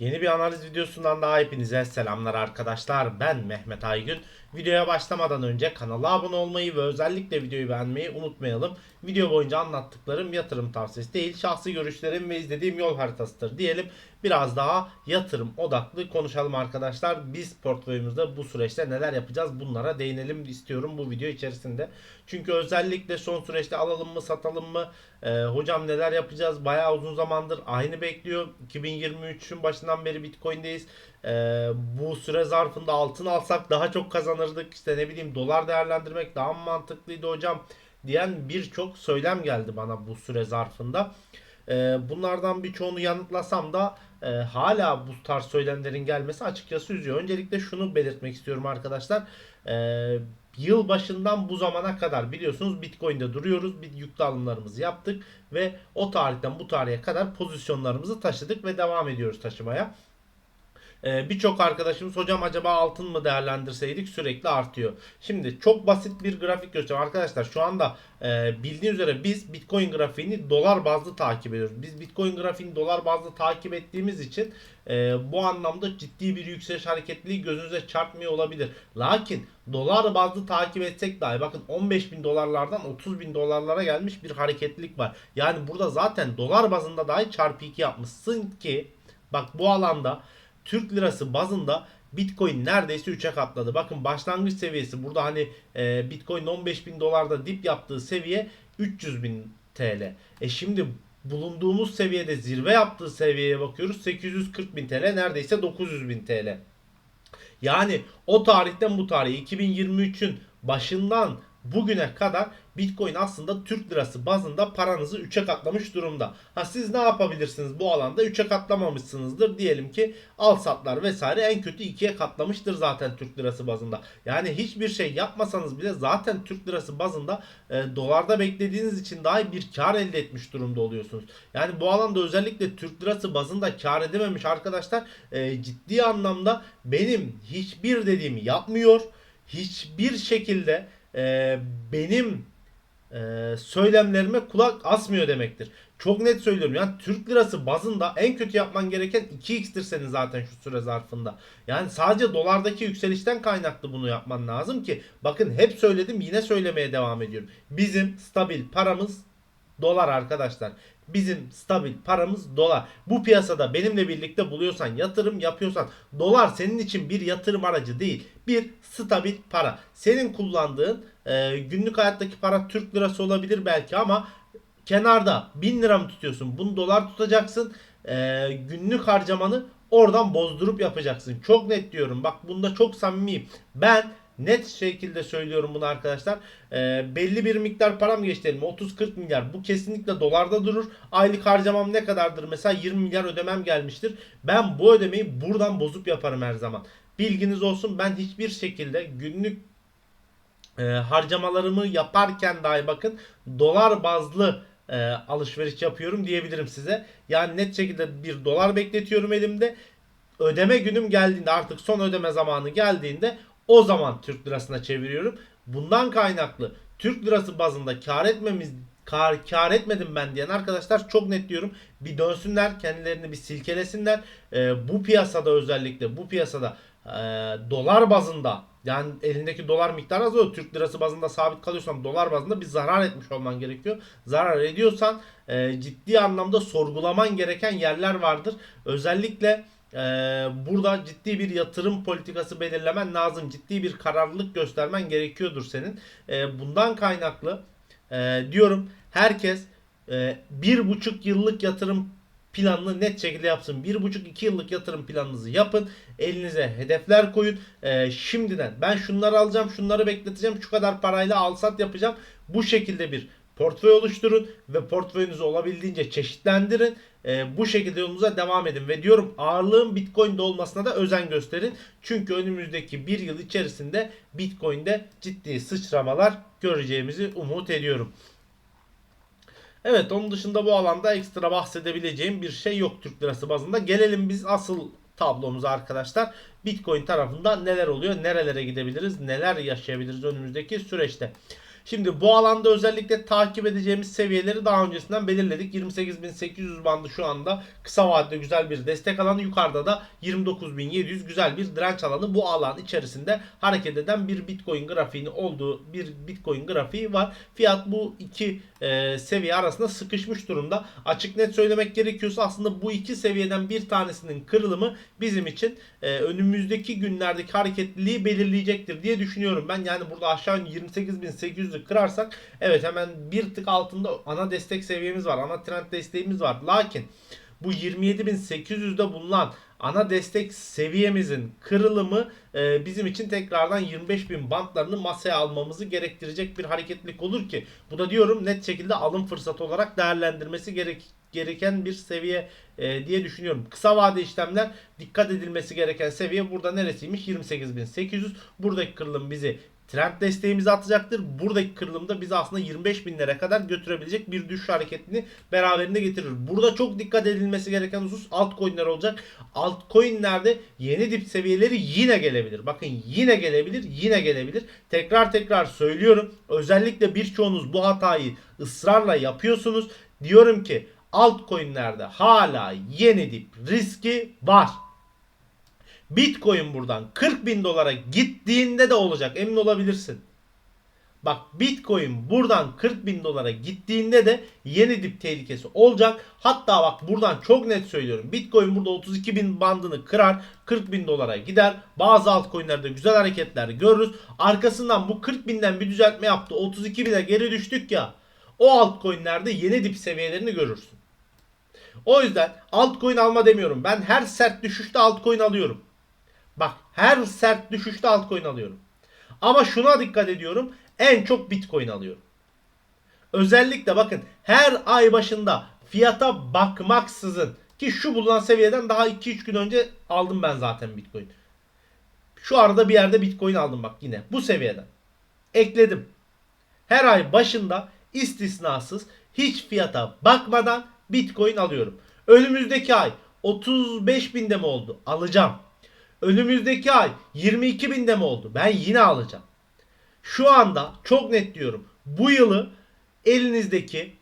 Yeni bir analiz videosundan daha hepinize selamlar arkadaşlar. Ben Mehmet Aygün. Videoya başlamadan önce kanala abone olmayı ve özellikle videoyu beğenmeyi unutmayalım. Video boyunca anlattıklarım yatırım tavsiyesi değil, şahsi görüşlerim ve izlediğim yol haritasıdır diyelim. Biraz daha yatırım odaklı konuşalım arkadaşlar. Biz portföyümüzde bu süreçte neler yapacağız bunlara değinelim istiyorum bu video içerisinde. Çünkü özellikle son süreçte alalım mı satalım mı Ee, hocam neler yapacağız bayağı uzun zamandır aynı bekliyor. 2023'ün başından beri Bitcoin'deyiz. Ee, bu süre zarfında altın alsak daha çok kazanırdık. İşte ne bileyim dolar değerlendirmek daha mantıklıydı hocam diyen birçok söylem geldi bana bu süre zarfında. Ee, bunlardan birçoğunu yanıtlasam da e, hala bu tarz söylemlerin gelmesi açıkçası üzüyor. Öncelikle şunu belirtmek istiyorum arkadaşlar. Ee, yıl başından bu zamana kadar biliyorsunuz Bitcoin'de duruyoruz. Bir yüklü alımlarımızı yaptık ve o tarihten bu tarihe kadar pozisyonlarımızı taşıdık ve devam ediyoruz taşımaya. Ee, Birçok arkadaşımız hocam acaba altın mı değerlendirseydik sürekli artıyor. Şimdi çok basit bir grafik göstereyim. Arkadaşlar şu anda e, bildiğiniz üzere biz Bitcoin grafiğini dolar bazlı takip ediyoruz. Biz Bitcoin grafiğini dolar bazlı takip ettiğimiz için e, bu anlamda ciddi bir yükseliş hareketliliği gözünüze çarpmıyor olabilir. Lakin dolar bazlı takip etsek dahi bakın 15 bin dolarlardan 30 bin dolarlara gelmiş bir hareketlilik var. Yani burada zaten dolar bazında dahi çarpı 2 yapmışsın ki bak bu alanda Türk lirası bazında Bitcoin neredeyse 3'e katladı. Bakın başlangıç seviyesi burada hani e, Bitcoin 15 bin dolarda dip yaptığı seviye 300 bin TL. E şimdi bulunduğumuz seviyede zirve yaptığı seviyeye bakıyoruz 840 bin TL neredeyse 900 bin TL. Yani o tarihten bu tarihe 2023'ün başından bugüne kadar Bitcoin aslında Türk lirası bazında paranızı 3'e katlamış durumda. Ha siz ne yapabilirsiniz bu alanda 3'e katlamamışsınızdır. Diyelim ki al satlar vesaire en kötü 2'ye katlamıştır zaten Türk lirası bazında. Yani hiçbir şey yapmasanız bile zaten Türk lirası bazında e, dolarda beklediğiniz için dahi bir kar elde etmiş durumda oluyorsunuz. Yani bu alanda özellikle Türk lirası bazında kar edememiş arkadaşlar e, ciddi anlamda benim hiçbir dediğimi yapmıyor. Hiçbir şekilde e, benim e, söylemlerime kulak asmıyor demektir. Çok net söylüyorum. Yani Türk lirası bazında en kötü yapman gereken 2x'tir senin zaten şu süre zarfında. Yani sadece dolardaki yükselişten kaynaklı bunu yapman lazım ki bakın hep söyledim yine söylemeye devam ediyorum. Bizim stabil paramız dolar arkadaşlar. Bizim stabil paramız dolar. Bu piyasada benimle birlikte buluyorsan, yatırım yapıyorsan dolar senin için bir yatırım aracı değil. Bir stabil para. Senin kullandığın e, günlük hayattaki para Türk lirası olabilir belki ama kenarda 1000 lira mı tutuyorsun? Bunu dolar tutacaksın. E, günlük harcamanı oradan bozdurup yapacaksın. Çok net diyorum. Bak bunda çok samimiyim. Ben net şekilde söylüyorum bunu arkadaşlar. E, belli bir miktar param geçti elime. 30-40 milyar. Bu kesinlikle dolarda durur. Aylık harcamam ne kadardır? Mesela 20 milyar ödemem gelmiştir. Ben bu ödemeyi buradan bozup yaparım her zaman. Bilginiz olsun ben hiçbir şekilde günlük e, harcamalarımı yaparken dahi bakın dolar bazlı e, alışveriş yapıyorum diyebilirim size. Yani net şekilde bir dolar bekletiyorum elimde. Ödeme günüm geldiğinde artık son ödeme zamanı geldiğinde o zaman Türk lirasına çeviriyorum. Bundan kaynaklı Türk lirası bazında kar etmemiz kar, kar etmedim ben diyen arkadaşlar çok net diyorum. Bir dönsünler kendilerini bir silkelesinler. E, bu piyasada özellikle bu piyasada e, dolar bazında yani elindeki dolar miktarı az o Türk lirası bazında sabit kalıyorsan dolar bazında bir zarar etmiş olman gerekiyor. Zarar ediyorsan e, ciddi anlamda sorgulaman gereken yerler vardır. Özellikle e, burada ciddi bir yatırım politikası belirlemen lazım. Ciddi bir kararlılık göstermen gerekiyordur senin. E, bundan kaynaklı e, diyorum herkes e, bir buçuk yıllık yatırım planını net şekilde yapsın. Bir buçuk iki yıllık yatırım planınızı yapın. Elinize hedefler koyun. Ee, şimdiden ben şunları alacağım, şunları bekleteceğim, şu kadar parayla alsat yapacağım. Bu şekilde bir portföy oluşturun ve portföyünüzü olabildiğince çeşitlendirin. Ee, bu şekilde yolunuza devam edin ve diyorum ağırlığın Bitcoin'de olmasına da özen gösterin. Çünkü önümüzdeki bir yıl içerisinde Bitcoin'de ciddi sıçramalar göreceğimizi umut ediyorum. Evet onun dışında bu alanda ekstra bahsedebileceğim bir şey yok Türk lirası bazında. Gelelim biz asıl tablomuza arkadaşlar. Bitcoin tarafında neler oluyor? Nerelere gidebiliriz? Neler yaşayabiliriz önümüzdeki süreçte? Şimdi bu alanda özellikle takip edeceğimiz seviyeleri daha öncesinden belirledik. 28.800 bandı şu anda kısa vadede güzel bir destek alanı. Yukarıda da 29.700 güzel bir direnç alanı. Bu alan içerisinde hareket eden bir Bitcoin grafiğini olduğu bir Bitcoin grafiği var. Fiyat bu iki e, seviye arasında sıkışmış durumda. Açık net söylemek gerekiyorsa aslında bu iki seviyeden bir tanesinin kırılımı bizim için e, önümüzdeki günlerdeki hareketliliği belirleyecektir diye düşünüyorum ben. Yani burada aşağı 28.800'ü kırarsak evet hemen bir tık altında ana destek seviyemiz var. Ana trend desteğimiz var. Lakin bu 27.800'de bulunan ana destek seviyemizin kırılımı e, bizim için tekrardan 25.000 bantlarını masaya almamızı gerektirecek bir hareketlilik olur ki bu da diyorum net şekilde alım fırsatı olarak değerlendirmesi gerek gereken bir seviye e, diye düşünüyorum. Kısa vade işlemler dikkat edilmesi gereken seviye burada neresiymiş? 28.800. Buradaki kırılım bizi trend desteğimizi atacaktır. Buradaki kırılımda bizi aslında 25 binlere kadar götürebilecek bir düşüş hareketini beraberinde getirir. Burada çok dikkat edilmesi gereken husus altcoin'ler olacak. Altcoin'lerde yeni dip seviyeleri yine gelebilir. Bakın yine gelebilir, yine gelebilir. Tekrar tekrar söylüyorum. Özellikle birçoğunuz bu hatayı ısrarla yapıyorsunuz. Diyorum ki altcoin'lerde hala yeni dip riski var. Bitcoin buradan 40 bin dolara gittiğinde de olacak emin olabilirsin. Bak Bitcoin buradan 40 bin dolara gittiğinde de yeni dip tehlikesi olacak. Hatta bak buradan çok net söylüyorum. Bitcoin burada 32 bin bandını kırar. 40 bin dolara gider. Bazı altcoinlerde güzel hareketler görürüz. Arkasından bu 40 binden bir düzeltme yaptı. 32 bine geri düştük ya. O altcoinlerde yeni dip seviyelerini görürsün. O yüzden altcoin alma demiyorum. Ben her sert düşüşte altcoin alıyorum. Bak her sert düşüşte altcoin alıyorum. Ama şuna dikkat ediyorum. En çok bitcoin alıyorum. Özellikle bakın her ay başında fiyata bakmaksızın ki şu bulunan seviyeden daha 2-3 gün önce aldım ben zaten bitcoin. Şu arada bir yerde bitcoin aldım bak yine bu seviyeden. Ekledim. Her ay başında istisnasız hiç fiyata bakmadan bitcoin alıyorum. Önümüzdeki ay 35 binde mi oldu? Alacağım. Önümüzdeki ay 22 binde mi oldu? Ben yine alacağım. Şu anda çok net diyorum. Bu yılı elinizdeki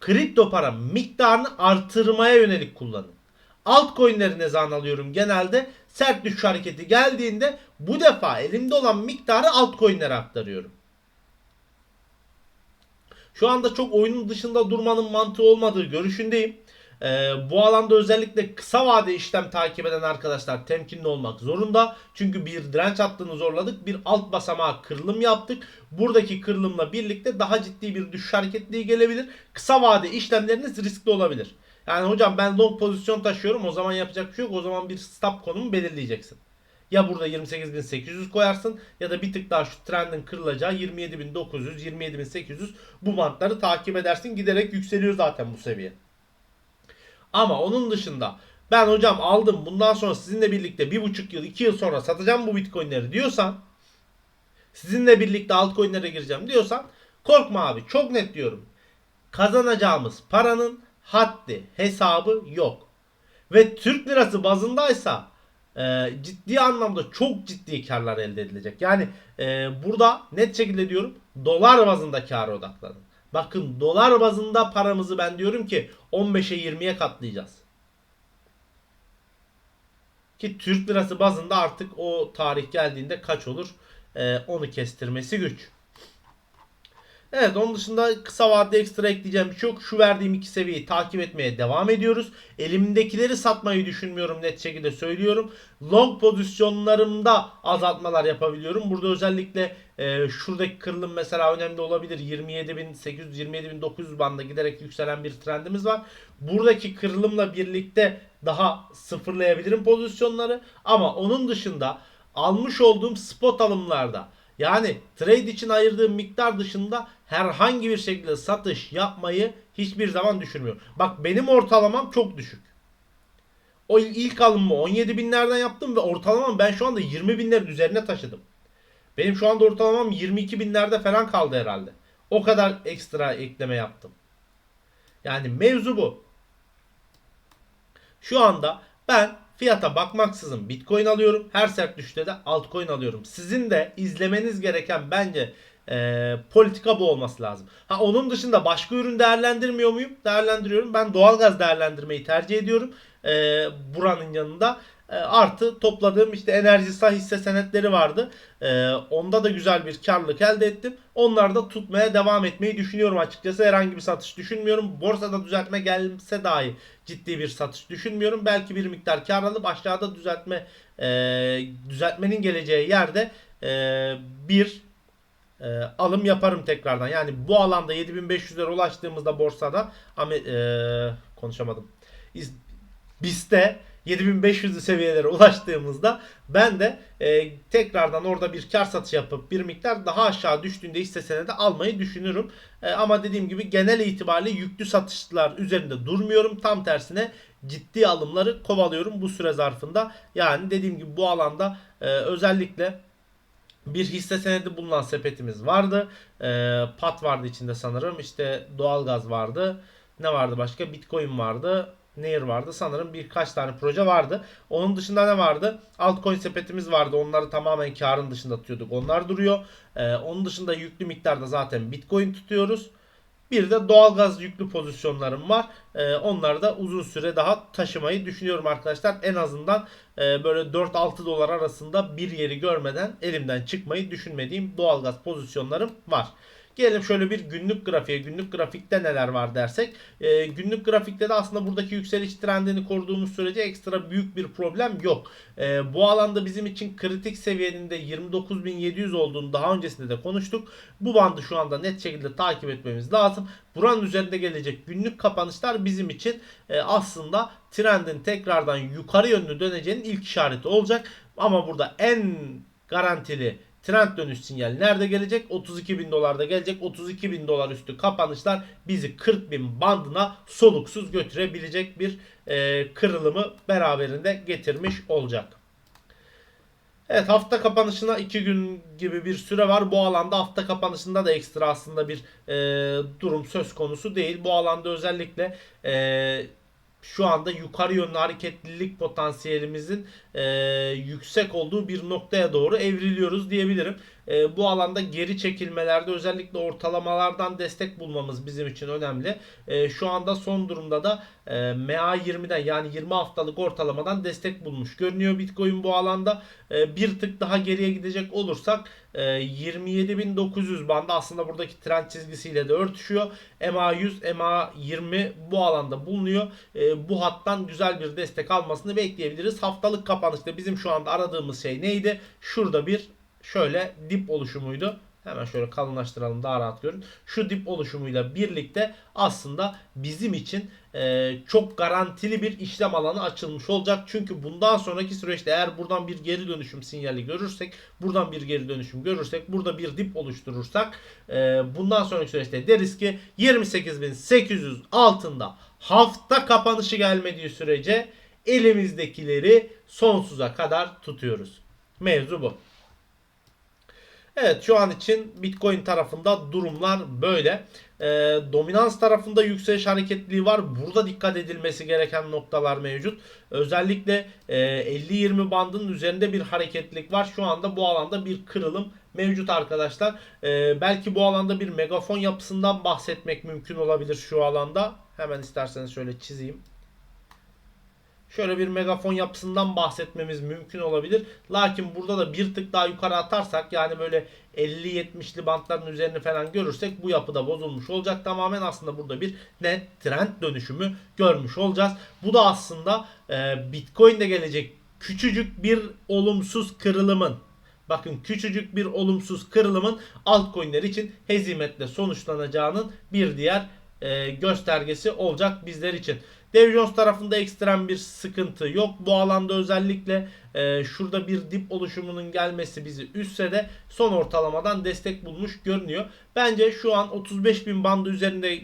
kripto para miktarını artırmaya yönelik kullanın. Altcoin'leri ne zaman alıyorum genelde? Sert düşüş hareketi geldiğinde bu defa elimde olan miktarı altcoin'lere aktarıyorum. Şu anda çok oyunun dışında durmanın mantığı olmadığı görüşündeyim. Ee, bu alanda özellikle kısa vade işlem takip eden arkadaşlar temkinli olmak zorunda. Çünkü bir direnç hattını zorladık. Bir alt basamağa kırılım yaptık. Buradaki kırılımla birlikte daha ciddi bir düşüş hareketliği gelebilir. Kısa vade işlemleriniz riskli olabilir. Yani hocam ben long pozisyon taşıyorum o zaman yapacak bir şey yok. O zaman bir stop konumu belirleyeceksin. Ya burada 28.800 koyarsın ya da bir tık daha şu trendin kırılacağı 27.900, 27.800 bu bantları takip edersin. Giderek yükseliyor zaten bu seviye. Ama onun dışında ben hocam aldım bundan sonra sizinle birlikte bir buçuk yıl iki yıl sonra satacağım bu bitcoinleri diyorsan sizinle birlikte altcoinlere gireceğim diyorsan korkma abi çok net diyorum. Kazanacağımız paranın haddi hesabı yok. Ve Türk lirası bazındaysa e, ciddi anlamda çok ciddi karlar elde edilecek. Yani e, burada net şekilde diyorum dolar bazında kâra odaklanın. Bakın dolar bazında paramızı ben diyorum ki 15'e 20'ye katlayacağız. Ki Türk lirası bazında artık o tarih geldiğinde kaç olur ee, onu kestirmesi güç. Evet onun dışında kısa vadede ekstra ekleyeceğim bir şey yok. Şu verdiğim iki seviyeyi takip etmeye devam ediyoruz. Elimdekileri satmayı düşünmüyorum net şekilde söylüyorum. Long pozisyonlarımda azaltmalar yapabiliyorum. Burada özellikle e, şuradaki kırılım mesela önemli olabilir. 27.800 27.900 banda giderek yükselen bir trendimiz var. Buradaki kırılımla birlikte daha sıfırlayabilirim pozisyonları. Ama onun dışında almış olduğum spot alımlarda yani trade için ayırdığım miktar dışında herhangi bir şekilde satış yapmayı hiçbir zaman düşünmüyorum. Bak benim ortalamam çok düşük. O ilk alımımı 17 binlerden yaptım ve ortalamam ben şu anda 20 binlerin üzerine taşıdım. Benim şu anda ortalamam 22 binlerde falan kaldı herhalde. O kadar ekstra ekleme yaptım. Yani mevzu bu. Şu anda ben fiyata bakmaksızın Bitcoin alıyorum. Her sert düşüşte de altcoin alıyorum. Sizin de izlemeniz gereken bence e, politika bu olması lazım. Ha onun dışında başka ürün değerlendirmiyor muyum? Değerlendiriyorum. Ben doğalgaz değerlendirmeyi tercih ediyorum. E, buranın yanında. E, artı topladığım işte enerjisa hisse senetleri vardı. E, onda da güzel bir karlılık elde ettim. Onları da tutmaya devam etmeyi düşünüyorum açıkçası. Herhangi bir satış düşünmüyorum. Borsada düzeltme gelse dahi ciddi bir satış düşünmüyorum. Belki bir miktar kar alıp aşağıda düzeltme e, düzeltmenin geleceği yerde e, bir e, alım yaparım tekrardan. Yani bu alanda 7500'lere ulaştığımızda borsada ama e, konuşamadım. BIST'te 7500'lü seviyelere ulaştığımızda ben de e, tekrardan orada bir kar satışı yapıp bir miktar daha aşağı düştüğünde hisse senedi almayı düşünürüm. E, ama dediğim gibi genel itibariyle yüklü satışlar üzerinde durmuyorum. Tam tersine ciddi alımları kovalıyorum bu süre zarfında. Yani dediğim gibi bu alanda e, özellikle bir hisse senedi bulunan sepetimiz vardı. E, pat vardı içinde sanırım. İşte doğalgaz vardı. Ne vardı başka? Bitcoin vardı. Nair vardı. Sanırım birkaç tane proje vardı. Onun dışında ne vardı? Altcoin sepetimiz vardı. Onları tamamen karın dışında tutuyorduk. Onlar duruyor. E, onun dışında yüklü miktarda zaten Bitcoin tutuyoruz. Bir de doğalgaz yüklü pozisyonlarım var. Ee, onları da uzun süre daha taşımayı düşünüyorum arkadaşlar. En azından e, böyle 4-6 dolar arasında bir yeri görmeden elimden çıkmayı düşünmediğim doğalgaz pozisyonlarım var. Gelelim şöyle bir günlük grafiğe. Günlük grafikte neler var dersek. e, günlük grafikte de aslında buradaki yükseliş trendini koruduğumuz sürece ekstra büyük bir problem yok. E, bu alanda bizim için kritik seviyenin de 29.700 olduğunu daha öncesinde de konuştuk. Bu bandı şu anda net şekilde takip etmemiz lazım. Buranın üzerinde gelecek günlük kapanışlar bizim için e, aslında trendin tekrardan yukarı yönlü döneceğinin ilk işareti olacak. Ama burada en garantili trend dönüş sinyali nerede gelecek? 32 bin dolarda gelecek. 32 bin dolar üstü kapanışlar bizi 40 bin bandına soluksuz götürebilecek bir e, kırılımı beraberinde getirmiş olacak. Evet hafta kapanışına 2 gün gibi bir süre var. Bu alanda hafta kapanışında da ekstra aslında bir e, durum söz konusu değil. Bu alanda özellikle e, şu anda yukarı yönlü hareketlilik potansiyelimizin e, yüksek olduğu bir noktaya doğru evriliyoruz diyebilirim. E, bu alanda geri çekilmelerde özellikle ortalamalardan destek bulmamız bizim için önemli. E, şu anda son durumda da e, MA20'den yani 20 haftalık ortalamadan destek bulmuş görünüyor Bitcoin bu alanda. E, bir tık daha geriye gidecek olursak e, 27.900 bandı aslında buradaki trend çizgisiyle de örtüşüyor. MA100, MA20 bu alanda bulunuyor. E, bu hattan güzel bir destek almasını bekleyebiliriz. Haftalık kapanışta bizim şu anda aradığımız şey neydi? Şurada bir şöyle dip oluşumuydu. Hemen şöyle kalınlaştıralım daha rahat görün. Şu dip oluşumuyla birlikte aslında bizim için e, çok garantili bir işlem alanı açılmış olacak. Çünkü bundan sonraki süreçte eğer buradan bir geri dönüşüm sinyali görürsek, buradan bir geri dönüşüm görürsek, burada bir dip oluşturursak e, bundan sonraki süreçte deriz ki 28.800 altında hafta kapanışı gelmediği sürece elimizdekileri sonsuza kadar tutuyoruz. Mevzu bu. Evet şu an için Bitcoin tarafında durumlar böyle. E, dominans tarafında yükseliş hareketliliği var. Burada dikkat edilmesi gereken noktalar mevcut. Özellikle e, 50-20 bandının üzerinde bir hareketlilik var. Şu anda bu alanda bir kırılım mevcut arkadaşlar. E, belki bu alanda bir megafon yapısından bahsetmek mümkün olabilir şu alanda. Hemen isterseniz şöyle çizeyim şöyle bir megafon yapısından bahsetmemiz mümkün olabilir. Lakin burada da bir tık daha yukarı atarsak yani böyle 50-70'li bantların üzerini falan görürsek bu yapıda bozulmuş olacak. Tamamen aslında burada bir net trend dönüşümü görmüş olacağız. Bu da aslında e, Bitcoin'de gelecek küçücük bir olumsuz kırılımın Bakın küçücük bir olumsuz kırılımın altcoin'ler için hezimetle sonuçlanacağının bir diğer e, göstergesi olacak bizler için. Dow Jones tarafında ekstrem bir sıkıntı yok. Bu alanda özellikle e, şurada bir dip oluşumunun gelmesi bizi üstse de son ortalamadan destek bulmuş görünüyor. Bence şu an 35 bin bandı üzerinde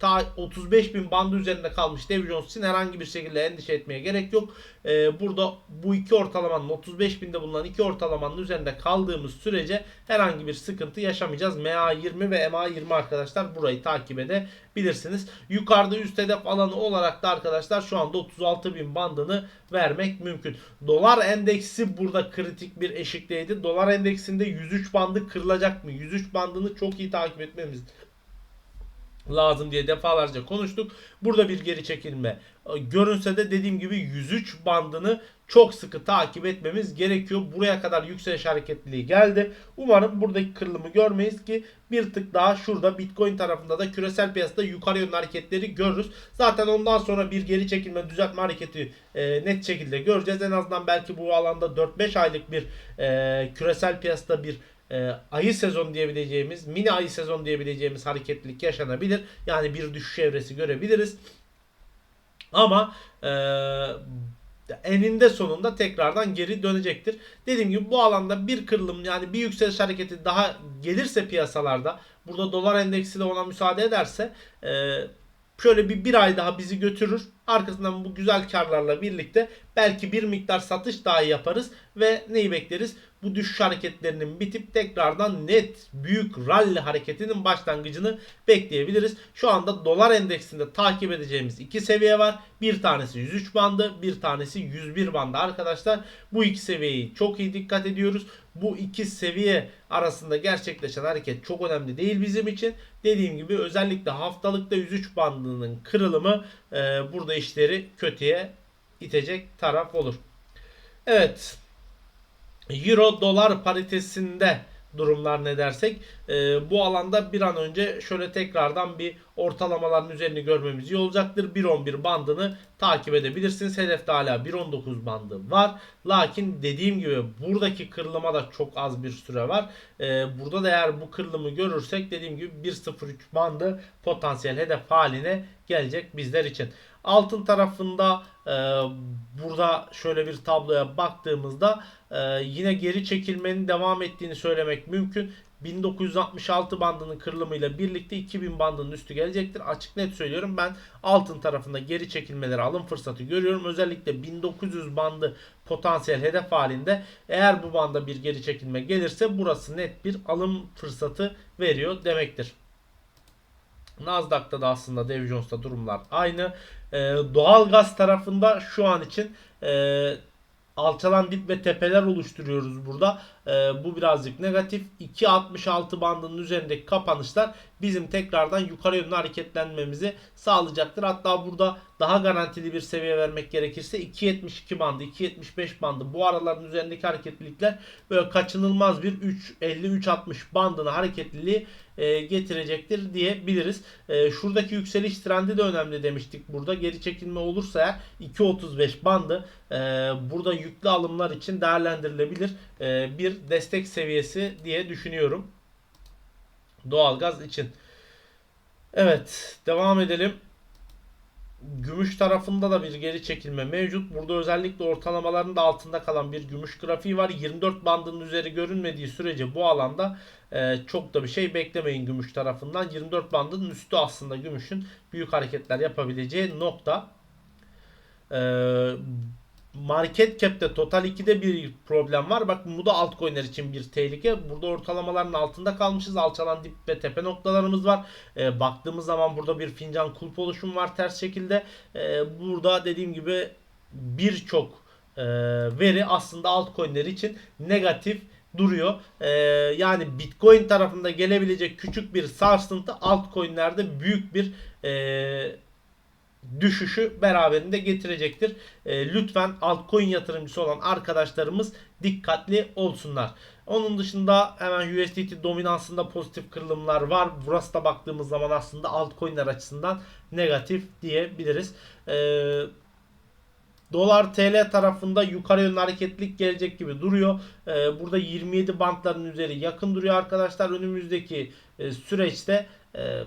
ta 35 bin bandı üzerinde kalmış Jones için herhangi bir şekilde endişe etmeye gerek yok. Ee, burada bu iki ortalamanın 35 binde bulunan iki ortalamanın üzerinde kaldığımız sürece herhangi bir sıkıntı yaşamayacağız. MA20 ve MA20 arkadaşlar burayı takip edebilirsiniz. Yukarıda üst hedef alanı olarak da arkadaşlar şu anda 36 bin bandını vermek mümkün. Dolar endeksi burada kritik bir eşikteydi. Dolar endeksinde 103 bandı kırılacak mı? 103 bandını çok iyi takip etmemiz lazım diye defalarca konuştuk. Burada bir geri çekilme e, görünse de dediğim gibi 103 bandını çok sıkı takip etmemiz gerekiyor. Buraya kadar yükseliş hareketliliği geldi. Umarım buradaki kırılımı görmeyiz ki bir tık daha şurada Bitcoin tarafında da küresel piyasada yukarı yönlü hareketleri görürüz. Zaten ondan sonra bir geri çekilme düzeltme hareketi e, net şekilde göreceğiz. En azından belki bu alanda 4-5 aylık bir e, küresel piyasada bir e, ayı sezon diyebileceğimiz, mini ayı sezon diyebileceğimiz hareketlilik yaşanabilir. Yani bir düşüş evresi görebiliriz. Ama e, eninde sonunda tekrardan geri dönecektir. Dediğim gibi bu alanda bir kırılım yani bir yükseliş hareketi daha gelirse piyasalarda burada dolar endeksi de ona müsaade ederse e, şöyle bir bir ay daha bizi götürür. Arkasından bu güzel karlarla birlikte belki bir miktar satış dahi yaparız ve neyi bekleriz? Bu düşüş hareketlerinin bitip tekrardan net büyük rally hareketinin başlangıcını bekleyebiliriz. Şu anda dolar endeksinde takip edeceğimiz iki seviye var. Bir tanesi 103 bandı, bir tanesi 101 bandı arkadaşlar. Bu iki seviyeyi çok iyi dikkat ediyoruz. Bu iki seviye arasında gerçekleşen hareket çok önemli değil bizim için. Dediğim gibi özellikle haftalıkta 103 bandının kırılımı e, burada işleri kötüye itecek taraf olur. Evet. Euro dolar paritesinde durumlar ne dersek e, bu alanda bir an önce şöyle tekrardan bir ortalamaların üzerini görmemiz iyi olacaktır. 1.11 bandını takip edebilirsiniz. Hedefte hala 1.19 bandı var. Lakin dediğim gibi buradaki kırılıma da çok az bir süre var. E, burada da eğer bu kırılımı görürsek dediğim gibi 1.03 bandı potansiyel hedef haline gelecek bizler için. Altın tarafında e, burada şöyle bir tabloya baktığımızda e, yine geri çekilmenin devam ettiğini söylemek mümkün. 1966 bandının kırılımıyla birlikte 2000 bandının üstü gelecektir. Açık net söylüyorum ben altın tarafında geri çekilmeleri alım fırsatı görüyorum. Özellikle 1900 bandı potansiyel hedef halinde eğer bu banda bir geri çekilme gelirse burası net bir alım fırsatı veriyor demektir. Nasdaq'ta da aslında Dow Jones'ta durumlar aynı. Ee, doğal gaz tarafında şu an için e, alçalan dip ve tepeler oluşturuyoruz burada. Ee, bu birazcık negatif. 2.66 bandının üzerindeki kapanışlar bizim tekrardan yukarı yönlü hareketlenmemizi sağlayacaktır. Hatta burada daha garantili bir seviye vermek gerekirse 2.72 bandı, 2.75 bandı bu araların üzerindeki hareketlilikler böyle kaçınılmaz bir 3.50-3.60 bandına hareketliliği e, getirecektir diyebiliriz. E, şuradaki yükseliş trendi de önemli demiştik burada. Geri çekilme olursa eğer 2.35 bandı e, burada yüklü alımlar için değerlendirilebilir e, bir destek seviyesi diye düşünüyorum. Doğalgaz için. Evet devam edelim. Gümüş tarafında da bir geri çekilme mevcut. Burada özellikle ortalamaların da altında kalan bir gümüş grafiği var. 24 bandının üzeri görünmediği sürece bu alanda e, çok da bir şey beklemeyin gümüş tarafından. 24 bandının üstü aslında gümüşün büyük hareketler yapabileceği nokta. Eee market cap'te total 2'de bir problem var. Bak bu da altcoin'ler için bir tehlike. Burada ortalamaların altında kalmışız. Alçalan dip ve tepe noktalarımız var. E, baktığımız zaman burada bir fincan kulp oluşum var ters şekilde. E, burada dediğim gibi birçok e, veri aslında altcoin'ler için negatif duruyor. Ee, yani Bitcoin tarafında gelebilecek küçük bir sarsıntı altcoin'lerde büyük bir e, düşüşü beraberinde getirecektir. E, lütfen altcoin yatırımcısı olan arkadaşlarımız dikkatli olsunlar. Onun dışında hemen USDT dominansında pozitif kırılımlar var. Burası da baktığımız zaman aslında altcoin'ler açısından negatif diyebiliriz. Eee Dolar TL tarafında yukarı yönlü hareketlilik gelecek gibi duruyor. Ee, burada 27 bantların üzeri yakın duruyor arkadaşlar. Önümüzdeki e, süreçte e,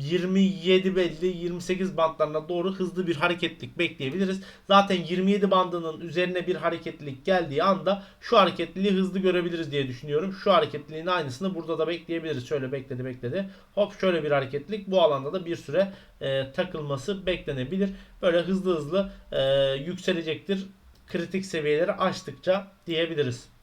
27 belli 28 bandlarına doğru hızlı bir hareketlilik bekleyebiliriz. Zaten 27 bandının üzerine bir hareketlilik geldiği anda şu hareketliliği hızlı görebiliriz diye düşünüyorum. Şu hareketliliğin aynısını burada da bekleyebiliriz. Şöyle bekledi bekledi. Hop şöyle bir hareketlilik. Bu alanda da bir süre e, takılması beklenebilir. Böyle hızlı hızlı e, yükselecektir. Kritik seviyeleri aştıkça diyebiliriz.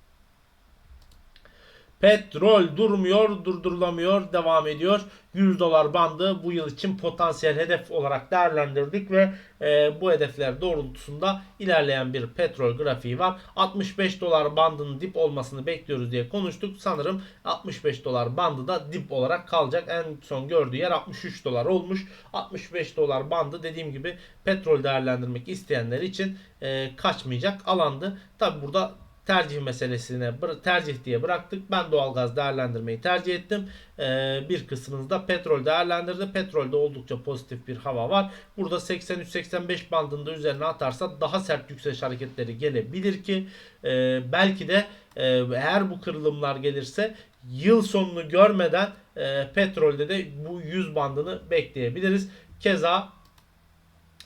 Petrol durmuyor, durdurulamıyor, devam ediyor. 100 dolar bandı bu yıl için potansiyel hedef olarak değerlendirdik ve e, bu hedefler doğrultusunda ilerleyen bir petrol grafiği var. 65 dolar bandının dip olmasını bekliyoruz diye konuştuk. Sanırım 65 dolar bandı da dip olarak kalacak. En son gördüğü yer 63 dolar olmuş. 65 dolar bandı dediğim gibi petrol değerlendirmek isteyenler için e, kaçmayacak alandı. Tabi burada tercih meselesine tercih diye bıraktık. Ben doğalgaz değerlendirmeyi tercih ettim. Ee, bir kısmını da petrol değerlendirdi. Petrolde oldukça pozitif bir hava var. Burada 83-85 bandında üzerine atarsa daha sert yükseliş hareketleri gelebilir ki e, belki de e, eğer bu kırılımlar gelirse yıl sonunu görmeden e, petrolde de bu 100 bandını bekleyebiliriz. Keza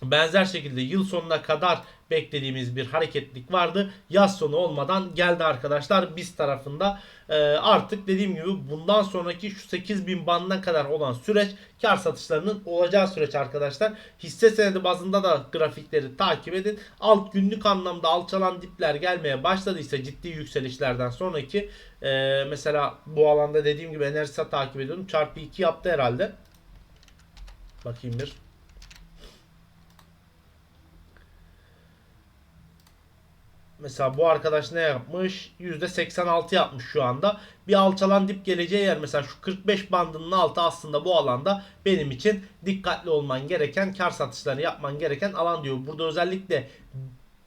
Benzer şekilde yıl sonuna kadar beklediğimiz bir hareketlik vardı. Yaz sonu olmadan geldi arkadaşlar biz tarafında. Ee, artık dediğim gibi bundan sonraki şu 8000 bandına kadar olan süreç kar satışlarının olacağı süreç arkadaşlar. Hisse senedi bazında da grafikleri takip edin. Alt günlük anlamda alçalan dipler gelmeye başladıysa ciddi yükselişlerden sonraki e, mesela bu alanda dediğim gibi enerjisa takip ediyorum. Çarpı 2 yaptı herhalde. Bakayım bir. Mesela bu arkadaş ne yapmış? %86 yapmış şu anda. Bir alçalan dip geleceği yer mesela şu 45 bandının altı aslında bu alanda benim için dikkatli olman gereken kar satışlarını yapman gereken alan diyor. Burada özellikle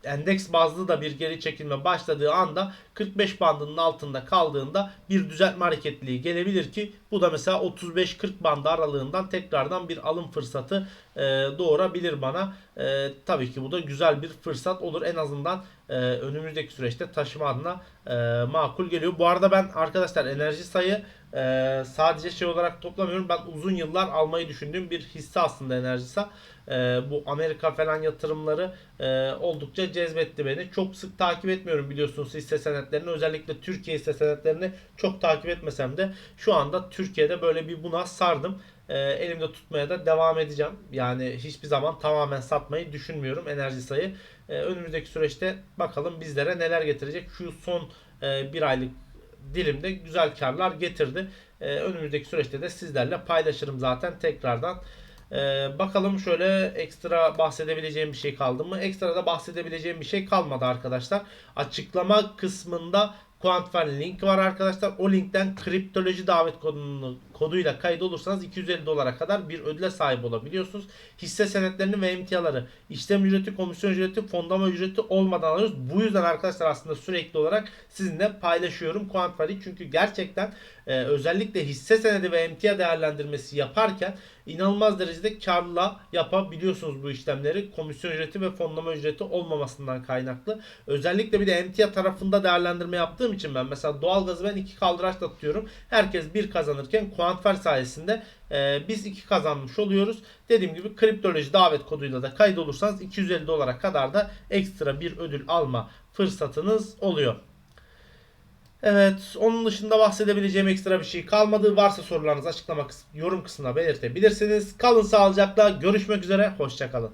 endeks bazlı da bir geri çekilme başladığı anda 45 bandının altında kaldığında bir düzeltme hareketliliği gelebilir ki bu da mesela 35-40 bandı aralığından tekrardan bir alım fırsatı e, doğurabilir bana. E, tabii ki bu da güzel bir fırsat olur. En azından e, önümüzdeki süreçte taşıma adına e, makul geliyor. Bu arada ben arkadaşlar enerji sayı e, sadece şey olarak toplamıyorum. Ben uzun yıllar almayı düşündüğüm bir hisse aslında enerjisa. E, bu Amerika falan yatırımları e, oldukça cezbetti beni. Çok sık takip etmiyorum biliyorsunuz hisse senetlerini. Özellikle Türkiye hisse senetlerini çok takip etmesem de şu anda Türkiye'de böyle bir buna sardım. E, elimde tutmaya da devam edeceğim. Yani hiçbir zaman tamamen satmayı düşünmüyorum enerji sayı. E, önümüzdeki süreçte bakalım bizlere neler getirecek. Şu son e, bir aylık dilimde güzel karlar getirdi. E, önümüzdeki süreçte de sizlerle paylaşırım zaten tekrardan. E, bakalım şöyle ekstra bahsedebileceğim bir şey kaldı mı? Ekstra da bahsedebileceğim bir şey kalmadı arkadaşlar. Açıklama kısmında Quantfire link var arkadaşlar. O linkten kriptoloji davet kodunu koduyla kayıt olursanız 250 dolara kadar bir ödüle sahip olabiliyorsunuz. Hisse senetlerini ve emtiaları işlem ücreti, komisyon ücreti, fondama ücreti olmadan alıyoruz. Bu yüzden arkadaşlar aslında sürekli olarak sizinle paylaşıyorum Quantfire'ı. Çünkü gerçekten e, özellikle hisse senedi ve emtia değerlendirmesi yaparken inanılmaz derecede karla yapabiliyorsunuz bu işlemleri. Komisyon ücreti ve fonlama ücreti olmamasından kaynaklı. Özellikle bir de emtia tarafında değerlendirme yaptığım için ben mesela doğalgazı ben iki kaldıraçla tutuyorum. Herkes bir kazanırken Quantfire sayesinde e, biz iki kazanmış oluyoruz. Dediğim gibi kriptoloji davet koduyla da kayıt olursanız 250 dolara kadar da ekstra bir ödül alma fırsatınız oluyor. Evet, onun dışında bahsedebileceğim ekstra bir şey kalmadı. Varsa sorularınız açıklama kısmı, yorum kısmına belirtebilirsiniz. Kalın sağlıcakla, görüşmek üzere, hoşçakalın.